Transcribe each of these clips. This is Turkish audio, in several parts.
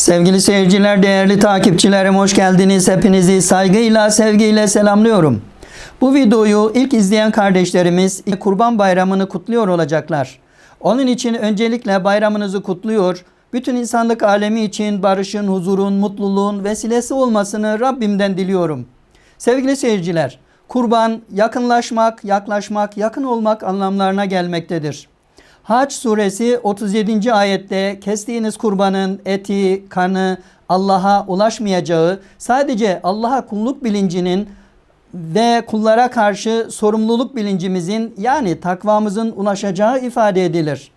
Sevgili seyirciler, değerli takipçilerim hoş geldiniz. Hepinizi saygıyla, sevgiyle selamlıyorum. Bu videoyu ilk izleyen kardeşlerimiz Kurban Bayramı'nı kutluyor olacaklar. Onun için öncelikle bayramınızı kutluyor. Bütün insanlık alemi için barışın, huzurun, mutluluğun vesilesi olmasını Rabbimden diliyorum. Sevgili seyirciler, kurban yakınlaşmak, yaklaşmak, yakın olmak anlamlarına gelmektedir. Haç suresi 37. ayette kestiğiniz kurbanın eti, kanı Allah'a ulaşmayacağı, sadece Allah'a kulluk bilincinin ve kullara karşı sorumluluk bilincimizin yani takvamızın ulaşacağı ifade edilir.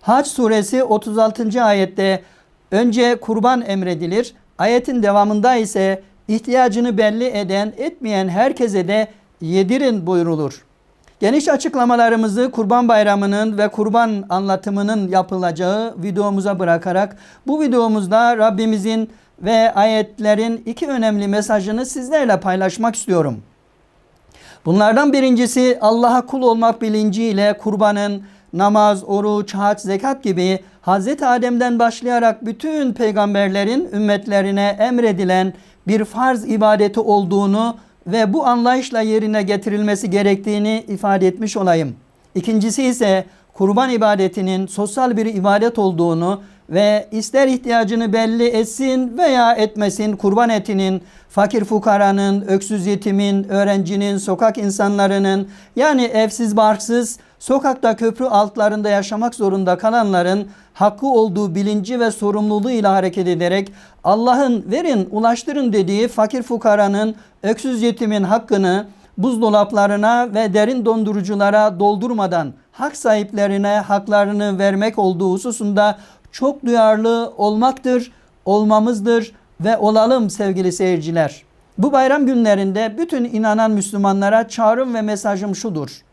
Haç suresi 36. ayette önce kurban emredilir. Ayetin devamında ise ihtiyacını belli eden etmeyen herkese de yedirin buyurulur. Geniş açıklamalarımızı Kurban Bayramı'nın ve kurban anlatımının yapılacağı videomuza bırakarak bu videomuzda Rabbimizin ve ayetlerin iki önemli mesajını sizlerle paylaşmak istiyorum. Bunlardan birincisi Allah'a kul olmak bilinciyle kurbanın namaz, oruç, hac, zekat gibi Hz. Adem'den başlayarak bütün peygamberlerin ümmetlerine emredilen bir farz ibadeti olduğunu ve bu anlayışla yerine getirilmesi gerektiğini ifade etmiş olayım. İkincisi ise kurban ibadetinin sosyal bir ibadet olduğunu ve ister ihtiyacını belli etsin veya etmesin kurban etinin fakir fukaranın, öksüz yetimin, öğrencinin, sokak insanlarının yani evsiz barksız sokakta köprü altlarında yaşamak zorunda kalanların hakkı olduğu bilinci ve sorumluluğuyla hareket ederek Allah'ın verin ulaştırın dediği fakir fukaranın, öksüz yetimin hakkını buzdolaplarına ve derin donduruculara doldurmadan hak sahiplerine haklarını vermek olduğu hususunda çok duyarlı olmaktır, olmamızdır ve olalım sevgili seyirciler. Bu bayram günlerinde bütün inanan Müslümanlara çağrım ve mesajım şudur.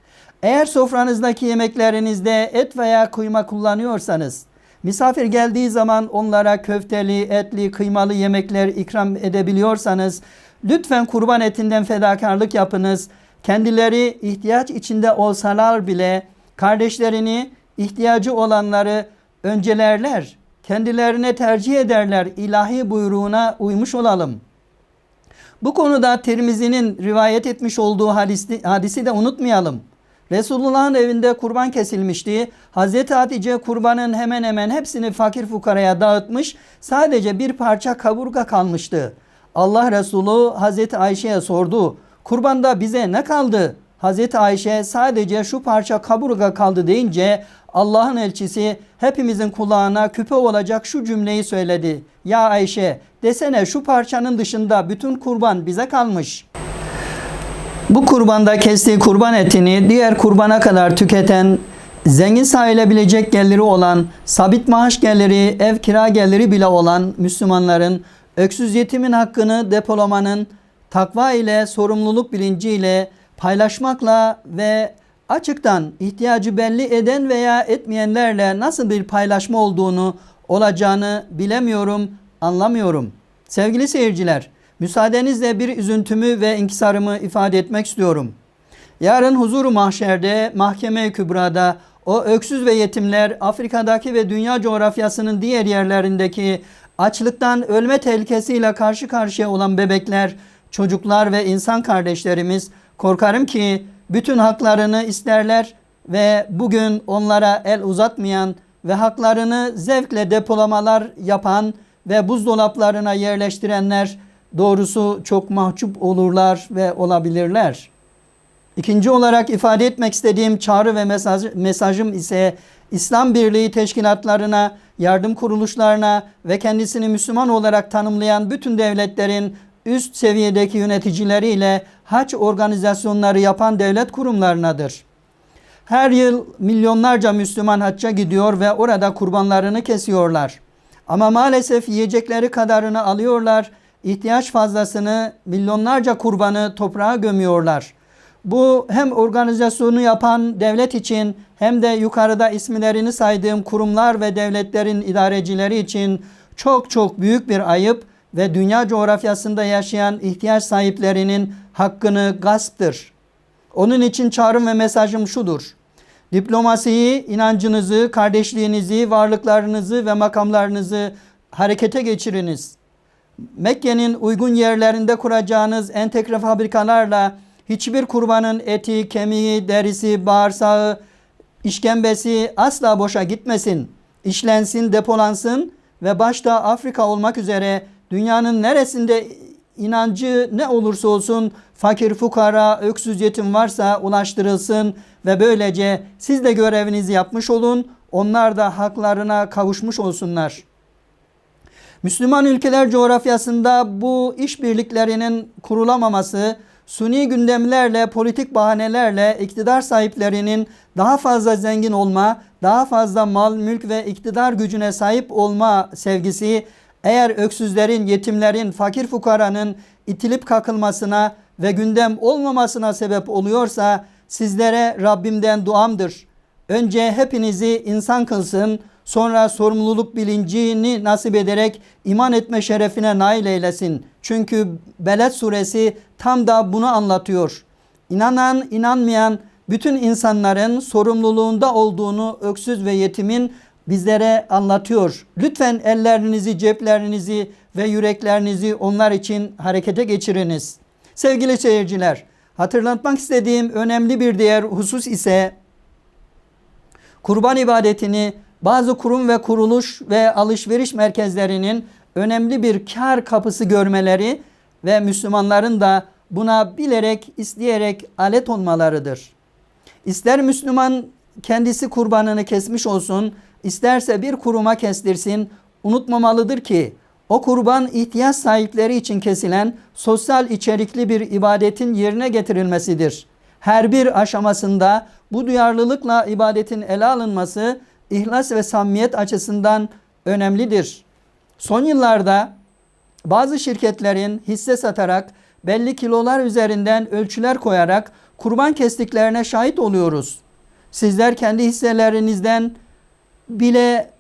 Eğer sofranızdaki yemeklerinizde et veya kıyma kullanıyorsanız, misafir geldiği zaman onlara köfteli, etli, kıymalı yemekler ikram edebiliyorsanız, lütfen kurban etinden fedakarlık yapınız. Kendileri ihtiyaç içinde olsalar bile kardeşlerini, ihtiyacı olanları öncelerler, kendilerine tercih ederler ilahi buyruğuna uymuş olalım. Bu konuda Tirmizi'nin rivayet etmiş olduğu hadisi, hadisi de unutmayalım. Resulullah'ın evinde kurban kesilmişti. Hazreti Hatice kurbanın hemen hemen hepsini fakir fukaraya dağıtmış. Sadece bir parça kaburga kalmıştı. Allah Resulü Hazreti Ayşe'ye sordu. Kurbanda bize ne kaldı? Hazreti Ayşe sadece şu parça kaburga kaldı deyince Allah'ın elçisi hepimizin kulağına küpe olacak şu cümleyi söyledi. Ya Ayşe desene şu parçanın dışında bütün kurban bize kalmış. Bu kurbanda kestiği kurban etini diğer kurbana kadar tüketen, zengin sayılabilecek geliri olan, sabit maaş geliri, ev kira geliri bile olan Müslümanların öksüz yetimin hakkını depolamanın takva ile, sorumluluk bilinciyle, paylaşmakla ve açıktan ihtiyacı belli eden veya etmeyenlerle nasıl bir paylaşma olduğunu olacağını bilemiyorum, anlamıyorum. Sevgili seyirciler, müsaadenizle bir üzüntümü ve inkisarımı ifade etmek istiyorum. Yarın huzuru mahşerde, mahkeme kübrada o öksüz ve yetimler Afrika'daki ve dünya coğrafyasının diğer yerlerindeki açlıktan ölme tehlikesiyle karşı karşıya olan bebekler, çocuklar ve insan kardeşlerimiz korkarım ki bütün haklarını isterler ve bugün onlara el uzatmayan ve haklarını zevkle depolamalar yapan ve buzdolaplarına yerleştirenler doğrusu çok mahcup olurlar ve olabilirler. İkinci olarak ifade etmek istediğim çağrı ve mesaj, mesajım ise İslam Birliği teşkilatlarına, yardım kuruluşlarına ve kendisini Müslüman olarak tanımlayan bütün devletlerin üst seviyedeki yöneticileriyle haç organizasyonları yapan devlet kurumlarınadır. Her yıl milyonlarca Müslüman hacca gidiyor ve orada kurbanlarını kesiyorlar. Ama maalesef yiyecekleri kadarını alıyorlar, ihtiyaç fazlasını, milyonlarca kurbanı toprağa gömüyorlar. Bu hem organizasyonu yapan devlet için hem de yukarıda isimlerini saydığım kurumlar ve devletlerin idarecileri için çok çok büyük bir ayıp ve dünya coğrafyasında yaşayan ihtiyaç sahiplerinin hakkını gasptır. Onun için çağrım ve mesajım şudur. Diplomasiyi, inancınızı, kardeşliğinizi, varlıklarınızı ve makamlarınızı harekete geçiriniz. Mekke'nin uygun yerlerinde kuracağınız entegre fabrikalarla hiçbir kurbanın eti, kemiği, derisi, bağırsağı, işkembesi asla boşa gitmesin. İşlensin, depolansın ve başta Afrika olmak üzere dünyanın neresinde inancı ne olursa olsun fakir, fukara, öksüz, yetim varsa ulaştırılsın ve böylece siz de görevinizi yapmış olun. Onlar da haklarına kavuşmuş olsunlar. Müslüman ülkeler coğrafyasında bu işbirliklerinin kurulamaması, suni gündemlerle, politik bahanelerle iktidar sahiplerinin daha fazla zengin olma, daha fazla mal, mülk ve iktidar gücüne sahip olma sevgisi eğer öksüzlerin, yetimlerin, fakir fukaranın itilip kakılmasına ve gündem olmamasına sebep oluyorsa sizlere Rabbimden duamdır. Önce hepinizi insan kılsın, sonra sorumluluk bilincini nasip ederek iman etme şerefine nail eylesin. Çünkü Beled suresi tam da bunu anlatıyor. İnanan, inanmayan bütün insanların sorumluluğunda olduğunu öksüz ve yetimin bizlere anlatıyor. Lütfen ellerinizi, ceplerinizi ve yüreklerinizi onlar için harekete geçiriniz. Sevgili seyirciler, hatırlatmak istediğim önemli bir diğer husus ise kurban ibadetini bazı kurum ve kuruluş ve alışveriş merkezlerinin önemli bir kar kapısı görmeleri ve Müslümanların da buna bilerek, isteyerek alet olmalarıdır. İster Müslüman kendisi kurbanını kesmiş olsun, isterse bir kuruma kestirsin, unutmamalıdır ki o kurban ihtiyaç sahipleri için kesilen sosyal içerikli bir ibadetin yerine getirilmesidir. Her bir aşamasında bu duyarlılıkla ibadetin ele alınması ihlas ve samimiyet açısından önemlidir. Son yıllarda bazı şirketlerin hisse satarak belli kilolar üzerinden ölçüler koyarak kurban kestiklerine şahit oluyoruz. Sizler kendi hisselerinizden bile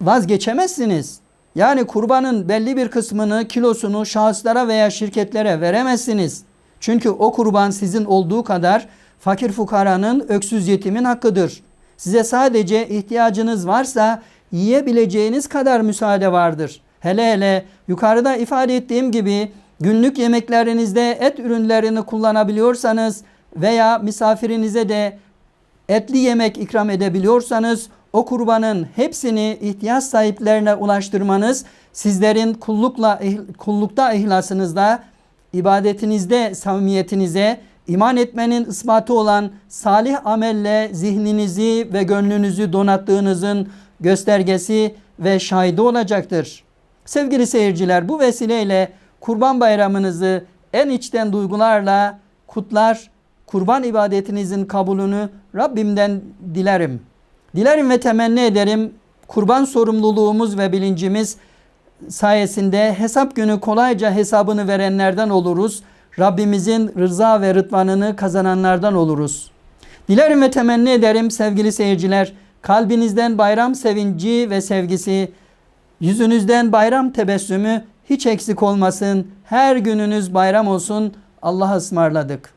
vazgeçemezsiniz. Yani kurbanın belli bir kısmını, kilosunu şahıslara veya şirketlere veremezsiniz. Çünkü o kurban sizin olduğu kadar fakir fukaranın, öksüz yetimin hakkıdır. Size sadece ihtiyacınız varsa yiyebileceğiniz kadar müsaade vardır. Hele hele yukarıda ifade ettiğim gibi günlük yemeklerinizde et ürünlerini kullanabiliyorsanız veya misafirinize de etli yemek ikram edebiliyorsanız o kurbanın hepsini ihtiyaç sahiplerine ulaştırmanız sizlerin kullukla kullukta ihlasınızda, ibadetinizde samimiyetinize, iman etmenin ispatı olan salih amelle zihninizi ve gönlünüzü donattığınızın göstergesi ve şahidi olacaktır. Sevgili seyirciler bu vesileyle Kurban Bayramınızı en içten duygularla kutlar, kurban ibadetinizin kabulünü Rabbimden dilerim. Dilerim ve temenni ederim kurban sorumluluğumuz ve bilincimiz sayesinde hesap günü kolayca hesabını verenlerden oluruz. Rabbimizin rıza ve rıdvanını kazananlardan oluruz. Dilerim ve temenni ederim sevgili seyirciler, kalbinizden bayram sevinci ve sevgisi, yüzünüzden bayram tebessümü hiç eksik olmasın. Her gününüz bayram olsun. Allah'a ısmarladık.